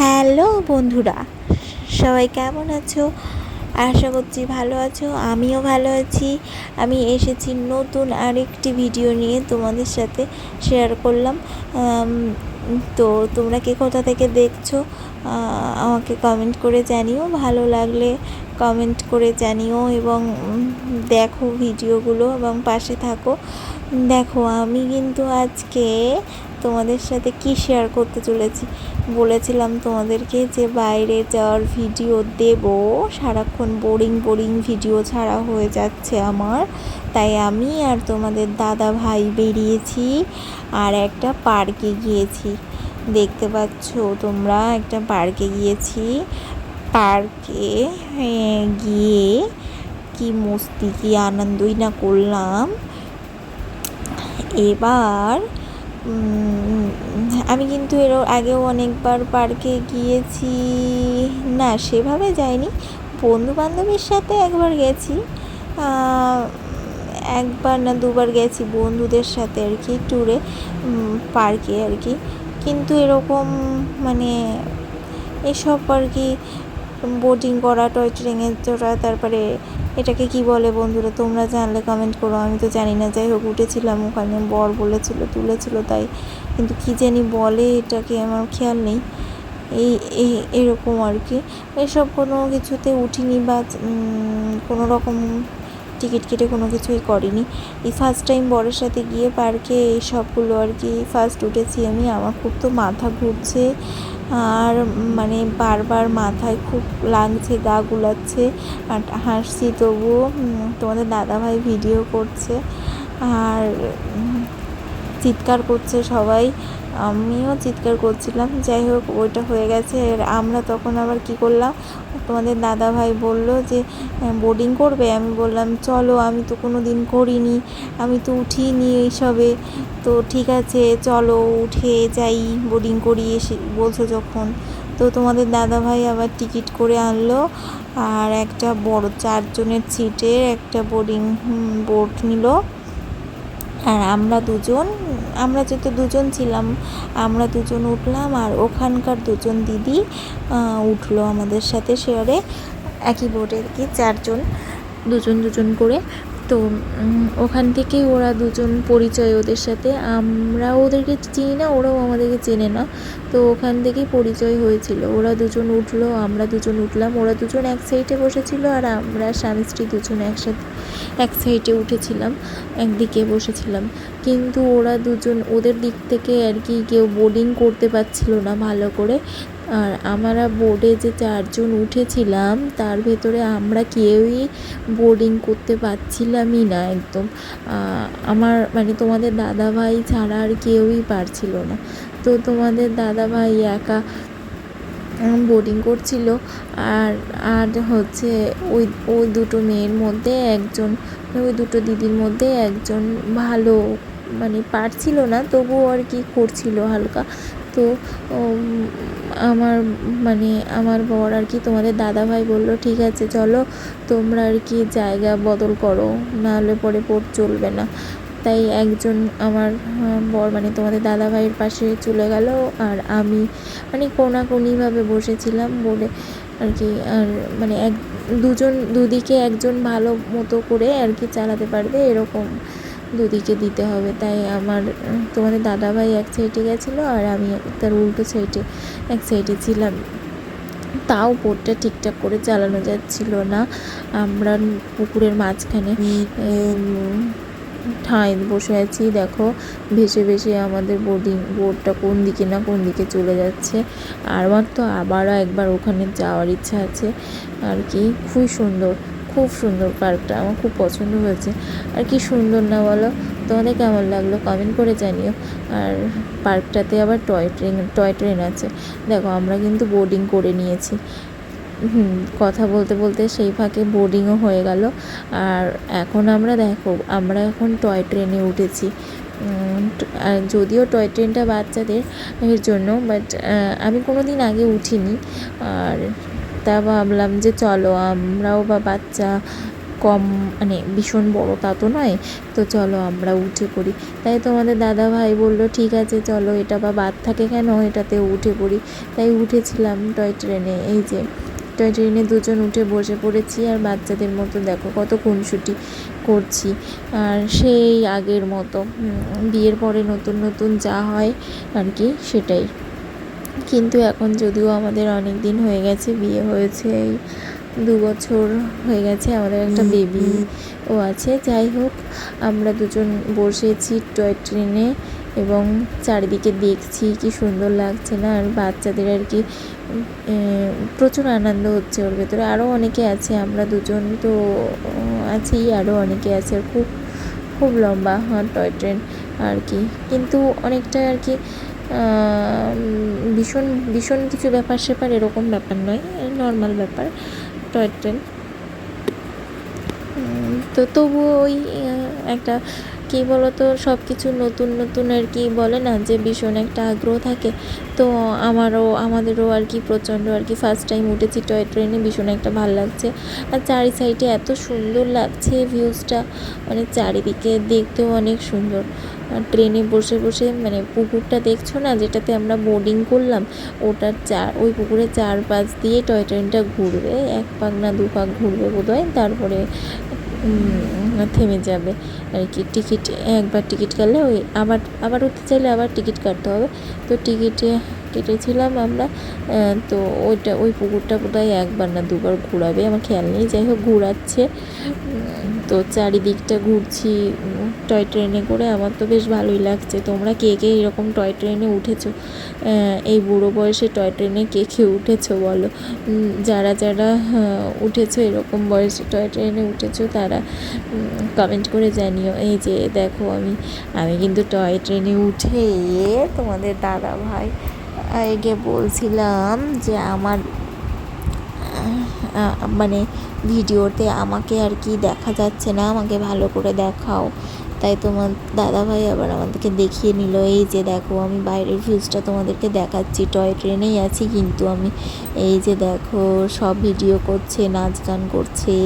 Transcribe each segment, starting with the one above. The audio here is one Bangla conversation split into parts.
হ্যালো বন্ধুরা, সবাই কেমন আছো? আশা করছি ভালো আছো, আমিও ভালো আছি। আমি এসেছি নতুন আরেকটি ভিডিও নিয়ে তোমাদের সাথে শেয়ার করলাম। তো তোমরা কে কোথা থেকে দেখছ আমাকে কমেন্ট করে জানিও। ভালো লাগলে কমেন্ট করে জানিও এবং দেখো ভিডিওগুলো এবং পাশে থাকো। দেখো, আমি কিন্তু আজকে তোমাদের সাথে কি শেয়ার করতে চলেছি? বলেছিলাম তোমাদেরকে যে বাইরে যাওয়ার ভিডিও দেব। সারাক্ষণ বোরিং বোরিং ভিডিও ছাড়া হয়ে যাচ্ছে আমার। তাই আমি আর তোমাদের দাদা ভাই বেরিয়েছি আর একটা পার্কে গিয়েছি। দেখতে পাচ্ছ তোমরা একটা পার্কে গিয়েছি। পার্কে গিয়ে কি মস্তি, কি আনন্দই না করলাম। এবার আমি কিন্তু এর আগেও অনেকবার পার্কে গিয়েছি। না, সেভাবে যাইনি। বন্ধু বান্ধবীর সাথে একবার গেছি। একবার না দুবার গেছি বন্ধুদের সাথে আর কি, ট্যুরে পার্কে আর কি। কিন্তু এরকম মানে এসব আর কি, বোটিং করা, টয় ট্রেনের চড়া, তারপরে এটাকে কি বলে বন্ধুরা? তোমরা জানলে কমেন্ট করো। আমি তো জানি না। যাই হোক, উঠেছিলাম। ওখানে বর বলেছিল, তুলেছিল তাই। কিন্তু কি জানি বলে এটাকে আমার খেয়াল নেই। এই এই, এরকম আর কি। এসব কোনো কিছুতে উঠিনি বা কোনো রকম টিকিট কেটে কোনো কিছুই করিনি। এই ফার্স্ট টাইম বরের সাথে গিয়ে পার্কে এই সবগুলো আর কি ফার্স্ট উঠেছি আমি। আমার খুব তো মাথা ঘুরছে আর মানে বারবার মাথায় খুব লাগছে, গা গুলাচ্ছে আর হাসছি তবুও। তোমাদের দাদাভাই ভিডিও করছে। আর চিৎকার করছে সবাই। আমিও চিৎকার করছিলাম। যাই হোক, ওইটা হয়ে গেছে। আমরা তখন আবার কি করলাম? তোমাদের দাদা ভাই বলল যে বোর্ডিং করবে? আমি বললাম, চলো, আমি তো কোনো দিন করিনি। আমি তো উঠিনি এইসবে। তো ঠিক আছে, চলো, উঠে যাই বোর্ডিং করি। এসে বলছো যখন। তো তোমাদের দাদা ভাই আবার টিকিট করে আনলো। আর একটা বড় চারজনের সিটের একটা বোর্ডিং বোর্ড নিল। আর আমরা দুজন আমরা যেহেতু দুজন ছিলাম, আমরা দুজন উঠলাম আর ওখানকার দুজন দিদি উঠল আমাদের সাথে শেয়ারে একই আর কি, চারজন, দুজন দুজন করে। তো ওখান থেকে ওরা দুজন পরিচয় ওদের সাথে। আমরা ওদেরকে চিনি না, ওরাও আমাদেরকে চেনে না। তো ওখান থেকেই পরিচয় হয়েছিল। ওরা দুজন উঠল, আমরা দুজন উঠলাম। ওরা দুজন এক সাইডে বসেছিল আর আমরা স্বামী স্ত্রী দুজন একসাথে, এক সাইডে উঠেছিলাম, একদিকে বসেছিলাম। কিন্তু ওরা দুজন ওদের দিক থেকে আর কি কেউ বোর্ডিং করতে পারছিল না ভালো করে। আর আমরা বোর্ডে যে চারজন উঠেছিলাম, তার ভেতরে আমরা কেউই বোর্ডিং করতে পারছিলামই না একদম। আমার মানে তোমাদের দাদা ভাই ছাড়া আর কেউই পারছিল না। তো তোমাদের দাদা ভাই একা বোর্ডিং করছিল। আর আর হচ্ছে ওই ওই দুটো মেয়ের মধ্যে একজন, ওই দুটো দিদির মধ্যে একজন ভালো মানে পারছিল না, তবুও আর কি করছিল হালকা। তো আমার মানে আমার বর আর কি তোমাদের দাদা ভাই বলল, ঠিক আছে, চলো, তোমরা আর কি জায়গা বদল করো, নাহলে পরে পোট চলবে না। তাই একজন আমার বর মানে তোমাদের দাদা ভাইয়ের পাশে চলে গেল, আর আমি মানে কোনাকুনিভাবে বসেছিলাম বলে আর কি, আর মানে এক, দুজন, দুদিকে একজন ভালো মতো করে আর কি চালাতে পারবে, এরকম। দুদিকে দিতে হবে। তাই আমার তোমাদের দাদা ভাই এক সাইডে গেছিল আর আমি তার উল্টো সাইডে এক সাইডে ছিলাম। তাও বোটটা ঠিকঠাক করে চালানো যাচ্ছিল না। আমরা পুকুরের মাঝখানে ঠাঁই বসে আছি। দেখো ভেসে ভেসে আমাদের বোর্ডিং বোটটা কোন দিকে না কোন দিকে চলে যাচ্ছে। আর আমার তো আবারও একবার ওখানে যাওয়ার ইচ্ছা আছে। আর কি খুবই সুন্দর। খুব সুন্দর পার্কটা আমার খুব পছন্দ হয়েছে। আর কি সুন্দর না বলো? তোমাদের কেমন লাগল কমেন্ট করে জানিও। আর পার্কটাতে আবার টয় ট্রেন টয় ট্রেন আছে। দেখো, আমরা কিন্তু বোর্ডিং করে নিয়েছি। হুম, কথা বলতে বলতে সেই ফাঁকে বোর্ডিংও হয়ে গেল। আর এখন আমরা দেখো, আমরা এখন টয় ট্রেনে উঠেছি। যদিও টয় ট্রেনটা বাচ্চাদের জন্য বাট আমি কোনো দিন আগে উঠিনি। আর তা ভাবলাম যে চলো, আমরাও বা বাচ্চা কম মানে ভীষণ বড় তা তো নয়, তো চলো আমরা উঠে পড়ি। তাই তোমাদের দাদা ভাই বলল, ঠিক আছে, চলো, এটা বা বাদ থাকে কেন? এটাতে উঠে পড়ি। তাই উঠেছিলাম টয় ট্রেনে, এই যে, টয় ট্রেনে দুজন উঠে বসে পড়েছি, আর বাচ্চাদের মতো দেখো কত খুনসুটি করছি। আর সেই আগের মতো বিয়ের পরে নতুন নতুন যা হয় আর কি, সেটাই। কিন্তু এখন যদিও আমাদের অনেক দিন হয়ে গেছে বিয়ে হয়েছে এই দু বছর হয়ে গেছে আমাদের একটা বেবি ও আছে। যাই হোক আমরা দুজন বসেছি টয় ট্রেনে এবং চারিদিকে দেখছি কি সুন্দর লাগছে না আর বাচ্চাদের আর কি প্রচুর আনন্দ হচ্ছে ওর ভেতরে। আরও অনেকে আছে আমরা দুজন তো আছি আরও অনেকে আছে আর খুব খুব লম্বা হ্যাঁ টয় ট্রেন আর কি। কিন্তু অনেকটা আর কি ভীষণ ভীষণ কিছু ব্যাপার স্যাপার এরকম ব্যাপার নয় নর্মাল ব্যাপার টয় ট্রেন তো তবুও ওই একটা কী বলতো সব কিছু নতুন নতুন আর কি বলে না, যে ভীষণ একটা আগ্রহ থাকে। তো আমারও, আমাদেরও আর কি প্রচণ্ড আর কি ফার্স্ট টাইম উঠেছি টয় ট্রেনে ভীষণ একটা ভালো লাগছে। আর চারি সাইডে এত সুন্দর লাগছে ভিউজটা মানে চারিদিকে দেখতেও অনেক সুন্দর। ট্রেনে বসে বসে মানে পুকুরটা দেখছ না? যেটাতে আমরা বোর্ডিং করলাম, ওটার চার ওই পুকুরের চারপাশ দিয়ে টয় ট্রেনটা ঘুরবে। এক পাক না দু পাক ঘুরবে বোধহয়, তারপরে থেমে যাবে আর কি। টিকিট, একবার টিকিট কাটলে ওই আবার আবার উঠতে চাইলে আবার টিকিট কাটতে হবে। তো টিকিটে কেটেছিলাম আমরা তো ওইটা, ওই পুকুরটা বোধহয় একবার না দুবার ঘোরাবে, আমার খেয়াল নেই। যাই হোক, ঘোরাচ্ছে। তো চারিদিকটা ঘুরছি টয় ট্রেনে করে। আমার তো বেশ ভালোই লাগছে। তোমরা কে কে এরকম টয় ট্রেনে উঠেছো? এই বুড়ো বয়সে টয় ট্রেনে কে কে উঠেছো বলো? যারা যারা উঠেছো, এরকম বয়সে টয় ট্রেনে উঠেছো, তারা কমেন্ট করে জানিও। এই যে দেখো আমি আমি কিন্তু টয় ট্রেনে উঠে তোমাদের দাদা ভাই এগে বলছিলাম যে আমার মানে ভিডিওতে আমাকে আর কি দেখা যাচ্ছে না, আমাকে ভালো করে দেখাও। তাই তোমার দাদাভাই আবার আমাদেরকে দেখিয়ে নিল, এই যে দেখো আমি বাইরের ভিউজটা তোমাদেরকে দেখাচ্ছি টয় ট্রেনেই আছি কিন্তু আমি, এই যে দেখো সব ভিডিও করছে, নাচ গান করছে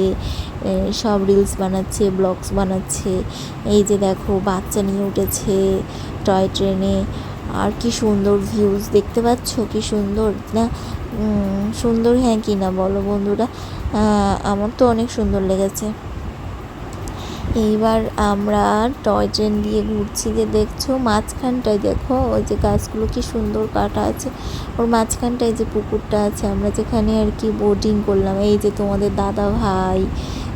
সব রিলস বানাচ্ছে ব্লগস বানাচ্ছে, এই যে দেখো বাচ্চা নিয়ে উঠেছে টয় ট্রেনে আর কি সুন্দর ভিউজ দেখতে পাচ্ছ কি সুন্দর? না সুন্দর হ্যাঁ কি না বলো বন্ধুরা? আমার তো অনেক সুন্দর লেগেছে। এইবার আমরা টয় ট্রেন দিয়ে ঘুরছি যে দেখছ, মাঝখানটায় দেখো, ওই যে গাছগুলো কি সুন্দর কাটা আছে। ওর মাঝখানটায় যে পুকুরটা আছে, আমরা যেখানে আর কি বোটিং করলাম, এই যে তোমাদের দাদা ভাই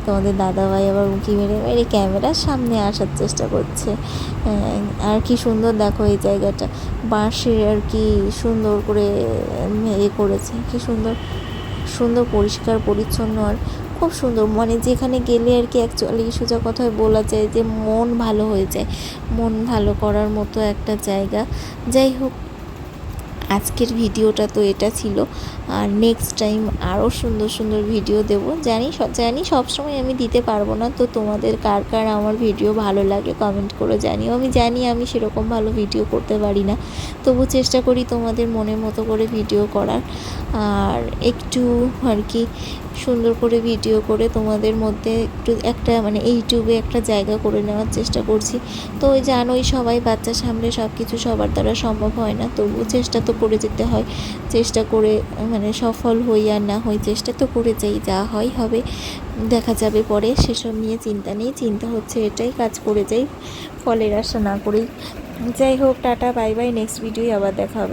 তোমাদের দাদা ভাই আবার উঁকি মেরে মেরে ক্যামেরার সামনে আসার চেষ্টা করছে। হ্যাঁ, আর কি সুন্দর দেখো এই জায়গাটা। বাঁশের আর কি সুন্দর করে এ করেছে। কি সুন্দর সুন্দর পরিষ্কার পরিচ্ছন্ন আর খুব সুন্দর। মানে যেখানে গেলে আর কি অ্যাকচুয়ালি সোজা কথায় বলা যায় যে মন ভালো হয়ে যায়। মন ভালো করার মতো একটা জায়গা। যাই হোক আজকের ভিডিওটা তো এটা ছিল। আর নেক্সট টাইম আরও সুন্দর সুন্দর ভিডিও দেব। জানি জানি সবসময় আমি দিতে পারব না। তো তোমাদের কার কার আমার ভিডিও ভালো লাগে কমেন্ট করে জানিও। আমি জানি আমি সেরকম ভালো ভিডিও করতে পারি না। তবু চেষ্টা করি তোমাদের মনের মতো করে ভিডিও করার। আর একটু আর কি সুন্দর করে ভিডিও করে তোমাদের মধ্যে একটু একটা মানে ইউটিউবে একটা জায়গা করে নেওয়ার চেষ্টা করছি। তো ওই জানোই সবাই বাচ্চা সামলে সব কিছু সবার দ্বারা সম্ভব হয় না, তবুও চেষ্টা তো করে যেতে হয়। চেষ্টা করে মানে সফল হই আর না হই চেষ্টা তো করে যাই, যা হয় হবে। দেখা যাবে পরে, সেসব নিয়ে চিন্তা নেই, চিন্তা হচ্ছে এটাই, কাজ করে যাই, ফলের আশা না করেই। যাই হোক, tata, bye bye next video আবার দেখা হবে।